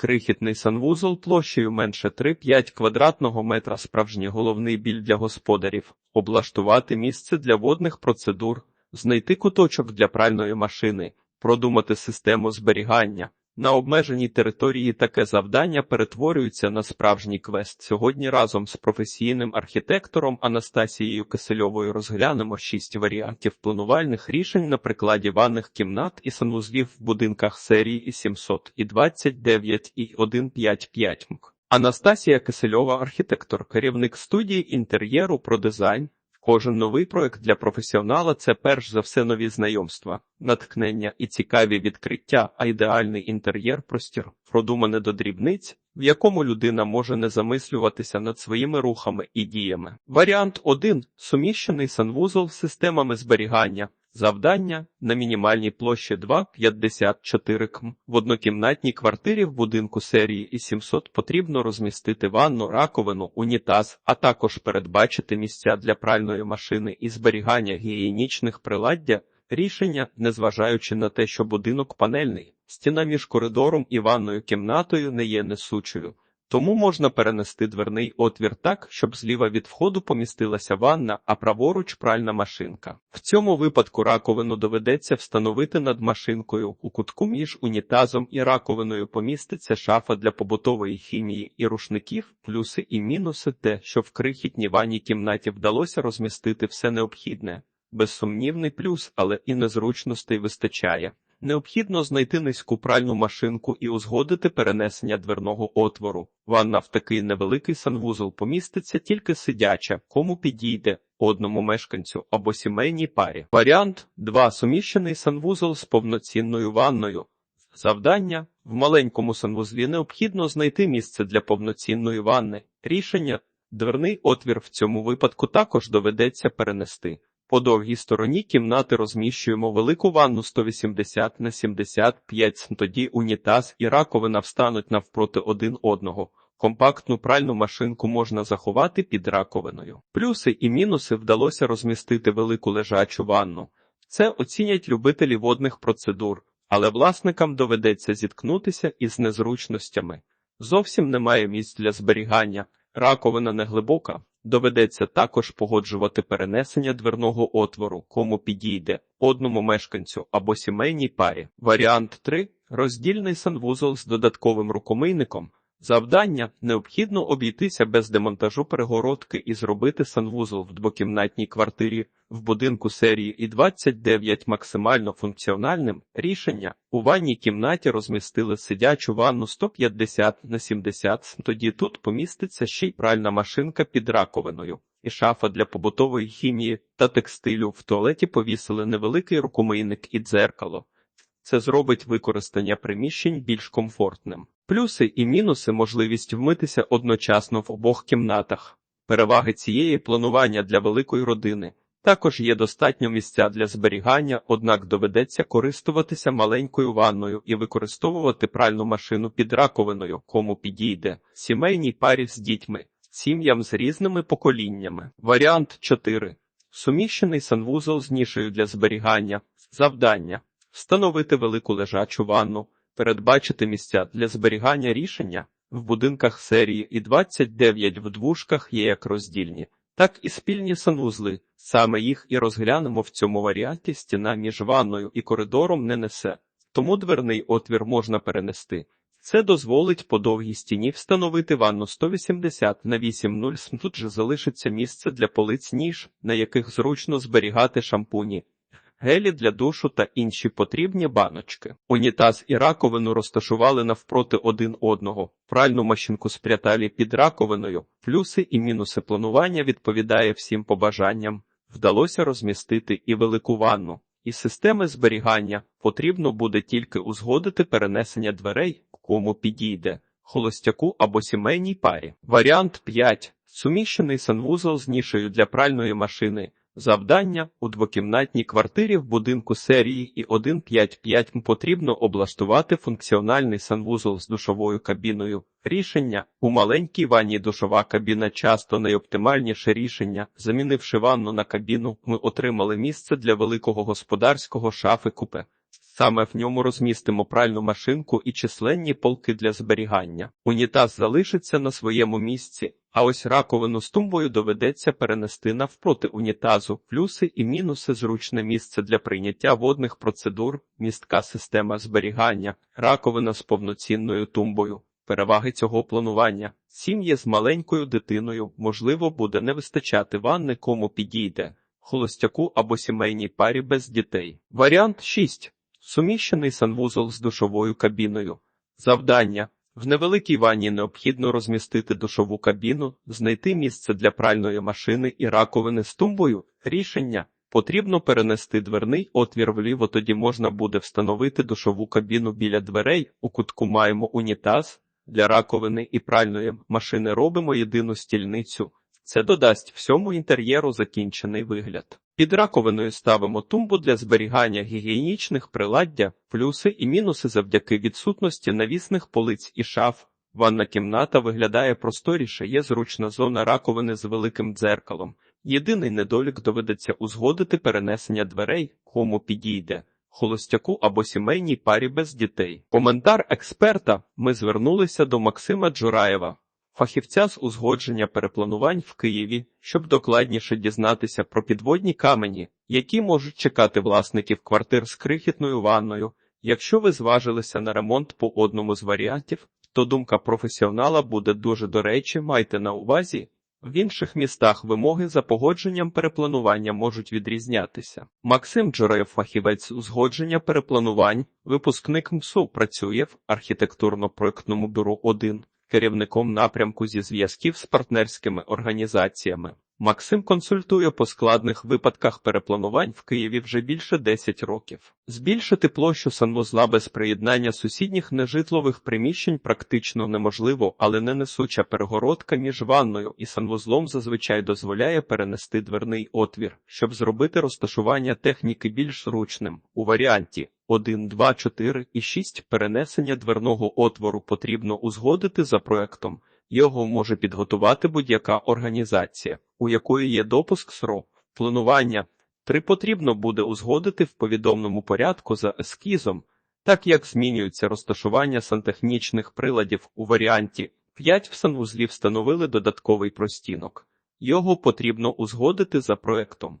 Крихітний санвузол площею менше 3-5 квадратного метра справжній головний біль для господарів, облаштувати місце для водних процедур, знайти куточок для пральної машини, продумати систему зберігання. На обмеженій території таке завдання перетворюється на справжній квест. Сьогодні разом з професійним архітектором Анастасією Кисельовою розглянемо шість варіантів планувальних рішень на прикладі ванних кімнат і санвузлів в будинках серії і 700 і 29 і 155 МК. Анастасія Кисельова, архітектор, керівник студії інтер'єру про дизайн. Кожен новий проект для професіонала це перш за все нові знайомства, натхнення і цікаві відкриття, а ідеальний інтер'єр простір, продумане до дрібниць, в якому людина може не замислюватися над своїми рухами і діями. Варіант 1. суміщений санвузол з системами зберігання. Завдання на мінімальній площі 2,54 км. В однокімнатній квартирі в будинку серії і 700 потрібно розмістити ванну, раковину, унітаз, а також передбачити місця для пральної машини і зберігання гігієнічних приладдя. Рішення, незважаючи на те, що будинок панельний, стіна між коридором і ванною кімнатою не є несучою. Тому можна перенести дверний отвір так, щоб зліва від входу помістилася ванна, а праворуч пральна машинка. В цьому випадку раковину доведеться встановити над машинкою. У кутку між унітазом і раковиною поміститься шафа для побутової хімії і рушників, плюси і мінуси те, що в крихітній ванній кімнаті вдалося розмістити все необхідне. Безсумнівний плюс, але і незручностей вистачає. Необхідно знайти низьку пральну машинку і узгодити перенесення дверного отвору. Ванна в такий невеликий санвузол поміститься тільки сидяча, кому підійде одному мешканцю або сімейній парі. Варіант 2. Суміщений санвузол з повноцінною ванною. Завдання в маленькому санвузлі необхідно знайти місце для повноцінної ванни. Рішення дверний отвір в цьому випадку також доведеться перенести. По довгій стороні кімнати розміщуємо велику ванну 180 на 75 см. Тоді унітаз і раковина встануть навпроти один одного. Компактну пральну машинку можна заховати під раковиною. Плюси і мінуси вдалося розмістити велику лежачу ванну. Це оцінять любителі водних процедур, але власникам доведеться зіткнутися із незручностями. Зовсім немає місць для зберігання, раковина неглибока. Доведеться також погоджувати перенесення дверного отвору, кому підійде одному мешканцю або сімейній парі. Варіант 3. роздільний санвузол з додатковим рукомийником. Завдання необхідно обійтися без демонтажу перегородки і зробити санвузол в двокімнатній квартирі в будинку серії і 29 максимально функціональним. Рішення у ванній кімнаті розмістили сидячу ванну 150 на 70 Тоді тут поміститься ще й пральна машинка під раковиною. І шафа для побутової хімії та текстилю в туалеті повісили невеликий рукомийник і дзеркало. Це зробить використання приміщень більш комфортним. Плюси і мінуси можливість вмитися одночасно в обох кімнатах. Переваги цієї планування для великої родини. Також є достатньо місця для зберігання, однак доведеться користуватися маленькою ванною і використовувати пральну машину під раковиною, кому підійде, сімейній парі з дітьми, сім'ям з різними поколіннями. Варіант 4. Суміщений санвузол з нішею для зберігання. Завдання встановити велику лежачу ванну, передбачити місця для зберігання рішення в будинках серії і 29 в двушках є як роздільні, так і спільні санвузли. Саме їх і розглянемо в цьому варіанті стіна між ванною і коридором не несе, тому дверний отвір можна перенести. Це дозволить по довгій стіні встановити ванну 180 на 8,0 см. Тут же залишиться місце для полиць ніж, на яких зручно зберігати шампуні гелі для душу та інші потрібні баночки. Унітаз і раковину розташували навпроти один одного. Пральну машинку спрятали під раковиною. Плюси і мінуси планування відповідає всім побажанням. Вдалося розмістити і велику ванну. І системи зберігання потрібно буде тільки узгодити перенесення дверей, кому підійде, холостяку або сімейній парі. Варіант 5. Суміщений санвузол з нішею для пральної машини. Завдання у двокімнатній квартирі в будинку серії і 155 потрібно облаштувати функціональний санвузол з душовою кабіною. Рішення у маленькій ванні душова кабіна часто найоптимальніше рішення. Замінивши ванну на кабіну, ми отримали місце для великого господарського шафи купе. Саме в ньому розмістимо пральну машинку і численні полки для зберігання. Унітаз залишиться на своєму місці, а ось раковину з тумбою доведеться перенести навпроти унітазу. Плюси і мінуси зручне місце для прийняття водних процедур, містка система зберігання, раковина з повноцінною тумбою. Переваги цього планування. Сім'ї з маленькою дитиною, можливо, буде не вистачати ванни, кому підійде, холостяку або сімейній парі без дітей. Варіант 6. Суміщений санвузол з душовою кабіною. Завдання. В невеликій ванні необхідно розмістити душову кабіну, знайти місце для пральної машини і раковини з тумбою. Рішення. Потрібно перенести дверний отвір вліво, тоді можна буде встановити душову кабіну біля дверей. У кутку маємо унітаз. Для раковини і пральної машини робимо єдину стільницю. Це додасть всьому інтер'єру закінчений вигляд. Під раковиною ставимо тумбу для зберігання гігієнічних приладдя, плюси і мінуси завдяки відсутності навісних полиць і шаф. Ванна кімната виглядає просторіше, є зручна зона раковини з великим дзеркалом. Єдиний недолік доведеться узгодити перенесення дверей, кому підійде. Холостяку або сімейній парі без дітей. Коментар експерта. Ми звернулися до Максима Джураєва, фахівця з узгодження перепланувань в Києві, щоб докладніше дізнатися про підводні камені, які можуть чекати власників квартир з крихітною ванною. Якщо ви зважилися на ремонт по одному з варіантів, то думка професіонала буде дуже до речі, майте на увазі. В інших містах вимоги за погодженням перепланування можуть відрізнятися. Максим Джураєв, фахівець узгодження перепланувань, випускник МСУ, працює в архітектурно-проектному бюро 1, керівником напрямку зі зв'язків з партнерськими організаціями. Максим консультує по складних випадках перепланувань в Києві вже більше 10 років. Збільшити площу санвузла без приєднання сусідніх нежитлових приміщень практично неможливо, але не несуча перегородка між ванною і санвузлом зазвичай дозволяє перенести дверний отвір, щоб зробити розташування техніки більш зручним. У варіанті 1, 2, 4 і 6 перенесення дверного отвору потрібно узгодити за проектом. Його може підготувати будь-яка організація, у якої є допуск СРО. Планування 3 потрібно буде узгодити в повідомному порядку за ескізом, так як змінюється розташування сантехнічних приладів у варіанті 5 в санвузлі встановили додатковий простінок. Його потрібно узгодити за проектом.